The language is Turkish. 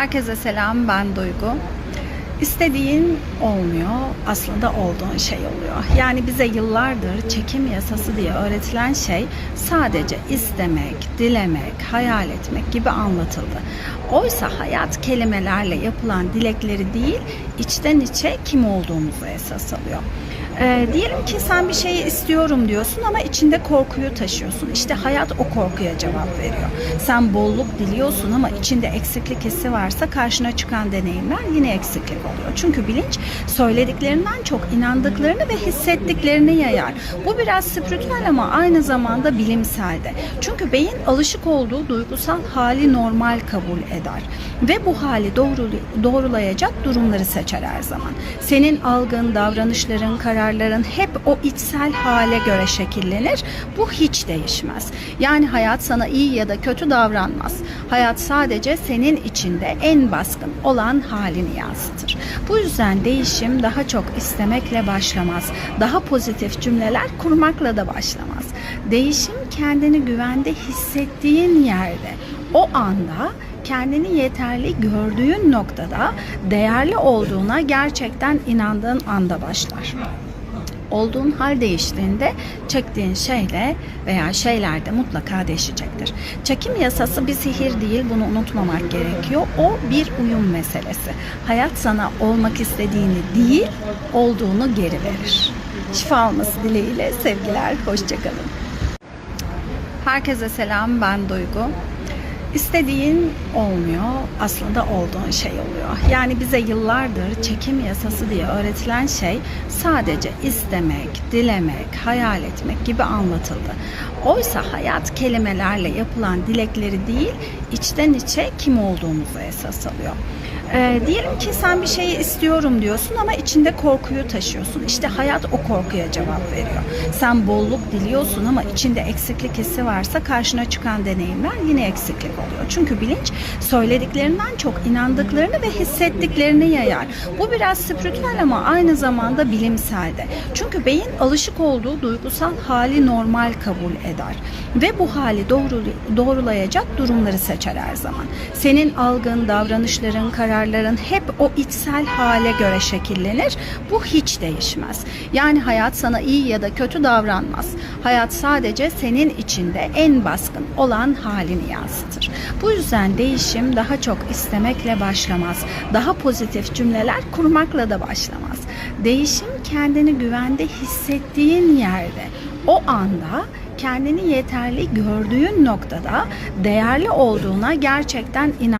Herkese selam, ben Duygu. İstediğin olmuyor, aslında olduğun şey oluyor. Yani bize yıllardır çekim yasası diye öğretilen şey sadece istemek, dilemek, hayal etmek gibi anlatıldı. Oysa hayat kelimelerle yapılan dilekleri değil, içten içe kim olduğumuzu esas alıyor. Ee, diyelim ki sen bir şeyi istiyorum diyorsun ama içinde korkuyu taşıyorsun. İşte hayat o korkuya cevap veriyor. Sen bolluk diliyorsun ama içinde eksiklik hissi varsa karşına çıkan deneyimler yine eksiklik oluyor. Çünkü bilinç söylediklerinden çok inandıklarını ve hissettiklerini yayar. Bu biraz spiritüel ama aynı zamanda bilimsel de. Çünkü beyin alışık olduğu duygusal hali normal kabul eder. Ve bu hali doğru, doğrulayacak durumları seçer her zaman. Senin algın, davranışların, kararların hep o içsel hale göre şekillenir. Bu hiç değişmez. Yani hayat sana iyi ya da kötü davranmaz. Hayat sadece senin içinde en baskın olan halini yansıtır. Bu yüzden değişim daha çok istemekle başlamaz. Daha pozitif cümleler kurmakla da başlamaz. Değişim kendini güvende hissettiğin yerde, o anda kendini yeterli gördüğün noktada değerli olduğuna gerçekten inandığın anda başlar olduğun hal değiştiğinde çektiğin şeyle veya şeyler de mutlaka değişecektir. Çekim yasası bir sihir değil, bunu unutmamak gerekiyor. O bir uyum meselesi. Hayat sana olmak istediğini değil, olduğunu geri verir. Şifa olması dileğiyle sevgiler, hoşçakalın. Herkese selam, ben Duygu. İstediğin olmuyor, aslında olduğun şey oluyor. Yani bize yıllardır çekim yasası diye öğretilen şey sadece istemek, dilemek, hayal etmek gibi anlatıldı. Oysa hayat kelimelerle yapılan dilekleri değil, içten içe kim olduğumuzu esas alıyor. Ee, diyelim ki sen bir şeyi istiyorum diyorsun ama içinde korkuyu taşıyorsun. İşte hayat o korkuya cevap veriyor. Sen bolluk diliyorsun ama içinde eksiklik hissi varsa karşına çıkan deneyimler yine eksiklik oluyor. Çünkü bilinç söylediklerinden çok inandıklarını ve hissettiklerini yayar. Bu biraz spiritüel ama aynı zamanda bilimsel de. Çünkü beyin alışık olduğu duygusal hali normal kabul eder. Ve bu hali doğru, doğrulayacak durumları seçer her zaman. Senin algın, davranışların, kararların hep o içsel hale göre şekillenir. Bu hiç değişmez. Yani hayat sana iyi ya da kötü davranmaz. Hayat sadece senin içinde en baskın olan halini yansıtır. Bu yüzden değişim daha çok istemekle başlamaz. Daha pozitif cümleler kurmakla da başlamaz. Değişim kendini güvende hissettiğin yerde, o anda kendini yeterli gördüğün noktada değerli olduğuna gerçekten inan